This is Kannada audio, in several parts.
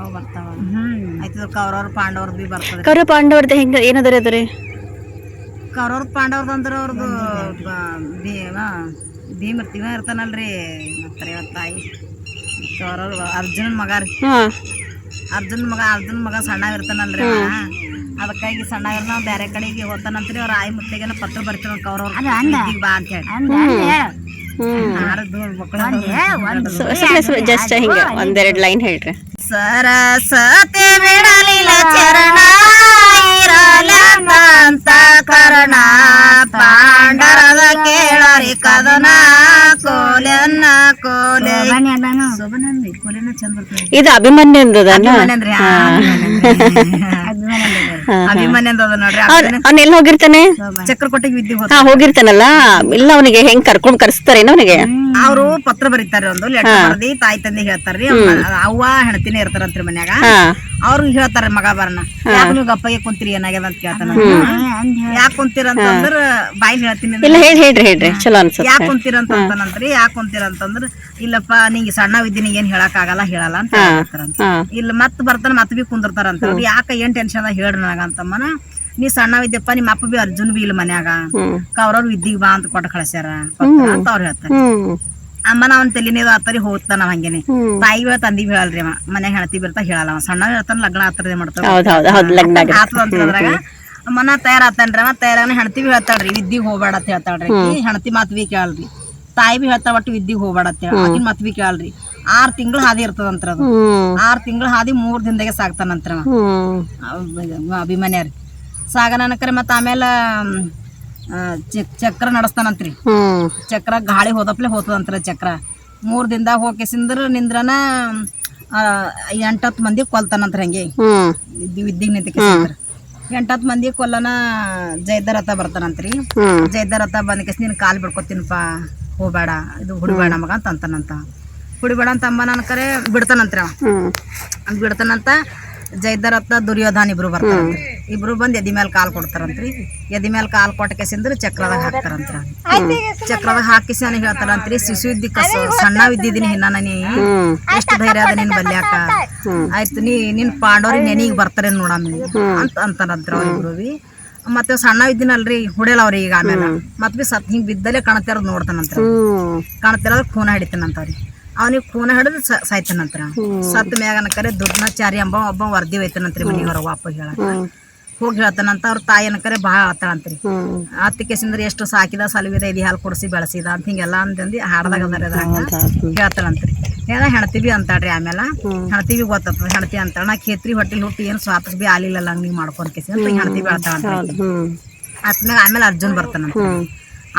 ಅವು ಬರ್ತಾವ. ಆಯ್ತು ಕೌರವ್ರ ಪಾಂಡವ್ರದ್ದು ಬಿ ಬರ್ತದೆ ಕೌರವ ಪಾಂಡವರ್ದ ಹೆಂಗ ಏನದರಿ ಅದರಿ? ಕೌರವ್ರ ಪಾಂಡವ್ರದ್ದು ಅಂದ್ರೆ ಅವ್ರದ್ದು ಭೀಮ ಇರ್ತಾನಲ್ರಿ ಮತ್ತೆ ತಾಯಿ. ಕೌರವ್ರ ಅರ್ಜುನ ಮಗ ರೀ. ಹಾ. ಅರ್ಜುನ್ ಮಗ ಅರ್ಜುನ್ ಮಗ ಸಣ್ಣ ಇರ್ತಾನಲ್ರಿ ಅದಕ್ಕಾಗಿ ಸಣ್ಣ ನಾವು ಬೇರೆ ಕಡೆಗೆ ಹೋಗ್ತಾನಂತ್ರಿ ಅವ್ರ ಆಯಿ ಮುತ್ತಿಗೆನ ಪತ್ರ ಬರ್ತಾರ ಕೌರವ್ರ. ಬಾ ಅಂತ ಹೇಳಿ. ಜಸ್ಟ್ ಹಿಂಗ ಒಂದೆರಡು ಲೈನ್ ಹೇಳ್ರಿ. ಸರಸ್ವತಿ ಬಿಡಲಿಲ್ಲ ಚರಣ ಇರಲಂತ ಕರ್ಣ ಪಾಂಡರದ ಕೇಳರಿ ಕದನ ಕೋಲೆನ್ನ ಕೋಲೆ ಶೋಭನಂದಿ ಕೋಲೆನ ಚಂದ ಬರ್ತದೆ ಇದು ಅಭಿಮನ್ಯುಂದದನ ಅಭಿಮನ್ಯಂದ್ರಿ ಆ, ಅಭಿಮನ್ಯಂದ್ ಅದ ನೋಡ್ರಿ ಅವ್ನ ಎಲ್ಲಿ ಹೋಗಿರ್ತಾನೆ? ಚಕ್ರಕೋಟೆಗೆ ವಿದ್ಯೆ ಹಾ ಹೋಗಿರ್ತಾನಲ್ಲ? ಇಲ್ಲ ಅವನಿಗೆ ಹೆಂಗ್ ಕರ್ಕೊಂಡ್ ಕರ್ಸ್ತಾರೇನ ಅವನಿಗೆ? ಅವರು ಪತ್ರ ಬರೀತಾರೆ ಒಂದು ಲೆಟರ್ ಬರ್ದಿ ತಾಯಿ ತಂದೆ ಹೇಳ್ತಾರ್ರಿ. ಅವ್ವ ಹೆಣತಿನೇ ಇರ್ತಾರಂತ್ರಿ ಮನ್ಯಾಗ. ಅವ್ರು ಹೇಳ್ತಾರ ಮಗ ಬರನ. ಯಾಕೆ ನೀವು ಗಪ್ಪಗೆ ಕುಂತೀರಿ ಏನಾಗ್ಯದ ಅಂತ ಕೇಳ್ತಾನ ಯಾಕ ಕುಂತೀರ ಅಂತಂದ್ರ ಬಾಯಿಲ್ ಹೇಳ್ತೀನಿ ಇಲ್ಲ ಹೇಳಿ ಹೇಳ್ರಿ ಹೇಳ್ರಿ. ಚಲೋ ಅನ್ಸುತ್ತೆ. ಯಾಕ ಕುಂತೀರ ಅಂತ ಅಂತಾನಂತ್ರಿ ಯಾಕ ಕುಂತೀರ ಅಂತಂದ್ರ ಇಲ್ಲಪ್ಪ ನಿಂಗೆ ಸಣ್ಣವಿದ್ದೀನಿ ಏನ್ ಹೇಳಕ್ ಆಗಲ್ಲ ಹೇಳಲ್ಲ ಅಂತ ಹೇಳ್ತಾರಂತ. ಇಲ್ಲ ಮತ್ ಬರ್ತಾನ ಮತ್ ಬಿ ಕುಂದಿರ್ತಾರಂತ. ಯಾಕ ಏನ್ ಟೆನ್ಷನ್ ಅದ ಹೇಳ್ರಿ ನನಗ. ಅಂತಮ್ಮನ ನೀ ಸಣ್ಣವಿದ್ದಪ್ಪ ನಿಮ್ಮ ಅಪ್ಪ ಬಿ ಅರ್ಜುನ್ ಬಿ ಇಲ್ಲ ಮನ್ಯಾಗ. ಹ್ಮ್. ವಿದ್ಯೆಗೆ ಬಾ ಅಂತ ಕೊಟ್ಟು ಕಳ್ಸ್ಯಾರ. ಅಂತ ಅವ್ರು ಹೇಳ್ತಾರೆ. ಅಮ್ಮ ಅಮ್ಮನ ಅವನ ತಲಿನೇದು ಆತರಿ ಹೋಗ್ತಾನ ಅವ ಹಂಗೇನೆ. ತಾಯಿ ಹೇಳ ತಂದಿ ಹೇಳಲ್ರಿ ಅವ. ಮನ್ಯಾಗ ಹೆಣತಿ ಬಿರ್ತಾ ಹೇಳಲ್ಲ ಅವ. ಸಣ್ಣ ಹೇಳ್ತಾನ ಲಗ್ನ ಆತರದೇ ಮಾಡ್ತಾರ ಮನ ತಯಾರಾತನ್ರಿ ಅವ. ತಯಾರಾಗ ಹೆಣತಿ ಬಿ ಹೇಳ್ತಾಳ್ರಿ ವಿದ್ಯೆ ಹೋಗ್ಬೇಡ ಅಂತ ಹೇಳ್ತಾಳ್ರಿ. ಹೆಣತಿ ಮಾತ್ ಬಿ ಕೇಳಲ್ರಿ. ತಾಯಿ ಬಿ ಹೇಳ್ತಾ ಒಟ್ಟು ವಿದ್ಯೆ ಹೋಗ್ಬೇಡ ಅಂತ ಹೇಳಿ. ಮತ್ ಬಿ ಕೇಳಲ್ರಿ. ಆರ್ ತಿಂಗಳು ಹಾದಿ ಇರ್ತದಂತ್ರ ಅದು. ಆರ್ ತಿಂಗಳು ಹಾದಿ ಮೂರ್ ದಿನದಾಗೆ ಸಾಕ್ತಾನಂತ್ರ ಅಭಿಮಾನಿಯರಿ. ಸಾಗನಕರೆ ಮತ್ತ ಆಮೇಲೆ ಚಕ್ರ ನಡಸ್ತಾನಂತ್ರಿ. ಚಕ್ರ ಗಾಳಿ ಹೋದಪ್ಲೆ ಹೋತದಂತ್ರ ಚಕ್ರ. ಮೂರ್ ದಿನದಾಗ ಹೋಗಿಸಿಂದ್ರ ನಿಂದ್ರನ ಎಂಟತ್ತು ಮಂದಿ ಕೊಲ್ತಾನಂತ್ರ ಹಂಗೆ. ವಿದ್ಯೆಗೆ ನಿಂತ ಎಂಟತ್ತು ಮಂದಿ ಕೊಲ್ಲನ ಜೈದರಥ ಬರ್ತಾನಂತ್ರಿ. ಜೈದರಥ ಬಂದ ಕೇಸ್ ನೀನ್ ಕಾಲು ಬಿಡ್ಕೊತೀನಪ್ಪ ಹೋಗ್ಬೇಡ ಇದು ಹುಡುಗ ಮಗ ಅಂತ ಅಂತಾನಂತ ಹುಡಿಬೇಡ ಅಂತ ಅಂಬನ ಅನ್ಕರೆ ಬಿಡ್ತಾನಂತ್ರಿ ಅವ. ಅಂತ ಬಿಡ್ತಾನಂತ ದುರ್ಯೋಧನ ಇಬ್ರು ಬರ್ತಾರ ಇಬ್ರು ಬಂದ್ ಎದಿ ಮೇಲೆ ಕಾಲ್ ಕೊಡ್ತಾರಂತ್ರಿ. ಎದಿ ಮೇಲೆ ಕಾಲ್ ಕೊಟ್ಟ ಕೆಸಿಂದ್ರೆ ಚಕ್ರದಾಗ ಹಾಕ್ತಾರಂತ್ರ ಚಕ್ರದಾಗ ಹಾಕಿಸಿ ನನಗೆ ಹೇಳ್ತಾರಂತ್ರಿ ಶಿಶು ಕಸ ಸಣ್ಣ ಇದ್ದಿದ್ದೀನಿ ಹಿನ್ನ ನೀ ಎಷ್ಟು ಧೈರ್ಯ ಅದ ನಿನ್ ಬಲ್ಯಾಕ? ಆಯ್ತು ನೀ ನಿನ್ ಪಾಂಡವ್ರಿ ನೆನಿಗೆ ಬರ್ತಾರೆ ನೋಡಮ್ಮ ಅಂತ ಅಂತಾರಂತ್ರ ಅವ್ರಿಬ್ರು ಬಿ. ಮತ್ತೆ ಸಣ್ಣ ಇದ್ದೀನಲ್ರಿ ಹೊಡೆಯಲ್ಲ ಅವ್ರಿ ಈಗ ಆಮೇಲೆ. ಮತ್ ಬಿ ಸತ್ ಹಿಂಗ್ ಬಿದ್ದಲ್ಲೇ ಕಾಣತಿರೋದ್ ನೋಡ್ತಾನಂತ ಕಾಣ್ತಿರೋದ್ ಖೂನ ಹಿಡಿತಾನಂತವ್ರಿ ಅವ್ನಿಗೆ ಖೂನ ಹಿಡಿದು ಸಾಯ್ತಾನಂತ್ರ. ಸತ್ ಮ್ಯಾಗನ ಕರೆ ದುಡ್ನಾಚಾರಿ ಅಂಬ ಒಬ್ಬ ವರದಿ ಹೋಯ್ತಾನಂತ್ರಿ ಮನಿಗೆ ಹೊರ ಹೇಳ. ಹೋಗಿ ಹೇಳ್ತಾನಂತ ಅವ್ರ ತಾಯಿ ಕರೆ ಭಾಳ ಆತಾಳಂತ್ರಿ. ಅತ್ತಿಕೆಸಿಂದ್ರ ಎಷ್ಟು ಸಾಕಿದ ಸಲುವಿದ ಇದು ಹಾಲು ಕೊಡಿಸಿ ಬೆಳೆಸಿದ ಅಂತ ಹಿಂಗೆಲ್ಲ ಅಂತಂದು ಹಾಡ್ದಾಗ ಅದಾರ ಹೇಳ್ತಾಳಂತ್ರಿ. ಏನ ಹೆಣತಿವಿ ಬಿ ಅಂತಾಳ್ರಿ ಆಮೇಲೆ ಹೆಣತಿವಿ ಬಿ ಗೊತ್ತದ ಹೆಣ್ತಿ ಅಂತಾಳ. ನಾ ಖೇತ್ರಿ ಹೊಟ್ಟೆಲಿ ಹುಟ್ಟಿ ಏನು ಸ್ವಾತಸ್ ಬಿ ಆಲಿಲ್ಲ ಹಂಗೆ ಮಾಡ್ಕೊಂಡ್ ಕೇಸಿ ಅಂತ ಹೆಣತಿ ಬೆಳ್ತಾಳಂತ ಆತ್ಮ್ಯಾಗ ಆಮೇಲೆ ಅರ್ಜುನ್ ಬರ್ತಾನಂತ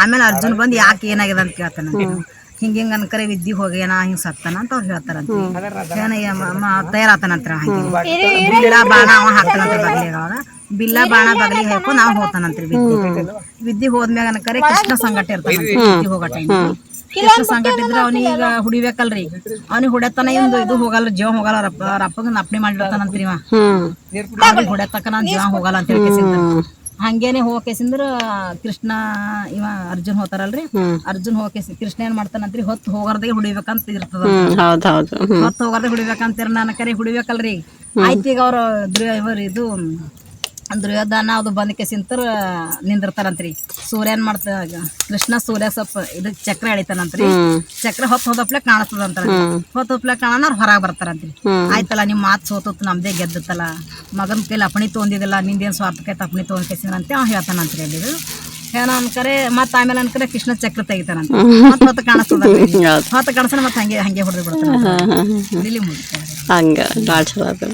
ಆಮೇಲೆ ಅರ್ಜುನ್ ಬಂದು ಯಾಕೆ ಏನಾಗಿದೆ ಅಂತ ಕೇಳ್ತಾನ ಹಿಂಗ ಹಿಂಗ ಅನ್ಕರೆ ವಿದ್ಯೆ ಹೋಗ್ಯಾನ ಹಿಂಗ್ ಸತ್ತಾನ ಅಂತ ಅವ್ರು ಹೇಳ್ತಾರಂತ. ತಯಾರಾತನಂತ್ರ ಬಿಲ್ಲ ಬಾಣ ಅವ ಹಾಕ್ತಾನಂತ ಬಗ್ಲಿಗೆ ಅವಾಗ ಬಿಲ್ಲ ಬಾಣ ಬಗ್ಲಿಗೆ ಹಾಕೊಂಡು ನಾವು ಹೋಗ್ತಾನಂತ್ರಿ ವಿದ್ಯೆ ವಿದ್ಯೆ ಹೋದ್ಮ್ಯಾಗ ಅನ್ಕರೆ ಕೃಷ್ಣ ಸಂಗಟ ಇರ್ತಾನೆ ವಿದ್ಯೆ ಹೋಗೋ ಟೈಮ್ ಕೃಷ್ಣ ಸಂಗಟ ಇದ್ರ ಅವನಿಗೆ ಈಗ ಹುಡಿಬೇಕಲ್ರಿ. ಅವ್ನಿಗೆ ಹುಡತನ ಇಂದು ಇದು ಹೋಗಲ್ಲ ಜೀವ ಹೋಗಲ್ಲ ರಪ್ಪ ರಪ್ಪಗ ನಪ್ಣಿ ಮಾಡಿರ್ತಾನಂತ್ರಿ ಇವ. ಅವ್ರಿಗೆ ಹುಡತಕ್ಕ ನಾನ್ ಜೀವ ಹೋಗಲ್ಲ ಅಂತ ಹೇಳಿ ಹಂಗೇನೆ ಹೋಗಕೇಸಿಂದ್ರ ಕೃಷ್ಣ ಇವ ಅರ್ಜುನ್ ಹೋತಾರಲ್ರಿ. ಅರ್ಜುನ್ ಹೋಗಕೇಸಿ ಕೃಷ್ಣ ಏನ್ ಮಾಡ್ತಾನಂತ್ರಿ? ಹೊತ್ತು ಹೋಗಾರ್ದಾಗೆ ಹುಡಿಬೇಕಂತ ಇರ್ತದ. ಹೊತ್ತು ಹೋಗಾರ್ದೆ ಹುಡಿಬೇಕಂತ ನನ್ನ ಕರೆ ಹುಡಿಬೇಕಲ್ರಿ? ಆಯ್ತು ಈಗ ಅವ್ರ ಇವರು ಇದು ದುರ್ಯೋಧನ ಅದು ಬಂದ ಕೆಸಿಂತರ ನಿಂದಿರ್ತಾರಂತ್ರಿ. ಸೂರ್ಯ ಏನ್ ಮಾಡ್ತ ಕೃಷ್ಣ ಸೂರ್ಯ ಸ್ವಲ್ಪ ಇದು ಚಕ್ರ ಎಳಿತಾನಂತ್ರಿ. ಚಕ್ರ ಹೊತ್ತು ಹೋದಪ್ಲೆ ಕಾಣಿಸ್ತದಂತ ಹೊತ್ತು ಹೋದ್ಪ್ಲೆ ಕಾಣನ ಹೊರಗ್ ಬರ್ತಾರಂತ್ರಿ. ಆಯ್ತಲ್ಲ ನಿಮ್ಮ ಮಾತು ಸೋತತ್ ನಮ್ದೇ ಗೆದ್ದತ್ತಲ್ಲ. ಮಗನ ಕೈಲಿ ಅಪಣಿ ತೊಂದಿದಿಲ್ಲ ನಿಂದೇನ್ ಸ್ವಾರ್ಥಕ್ಕೆ ಅಪಣಿ ತೊಗೊಂಡ್ ಅಂತ ಅವ ಹೇಳ್ತಾನಂತ್ರಿ ಅಲ್ಲಿ ಏನೋ ಅನ್ಕರೆ ಮತ್ತೆ ಆಮೇಲೆ ಅನ್ಕರೆ ಕೃಷ್ಣ ಚಕ್ರ ತೆಗಿತಾನಂತ ಮತ್ತೆ ಹೊತ್ತು ಕಾಣಿಸ್ತದ ಹೊತ್ತು ಕಾಣಿಸ್ತಾನೆ ಮತ್ತೆ ಹಂಗೆ ಹಂಗೆ ಹೊಡೆದು ಬಿಡ್ತಾನೆ ಹಂಗ ಭಾಳ ಚಲೋ ಅದು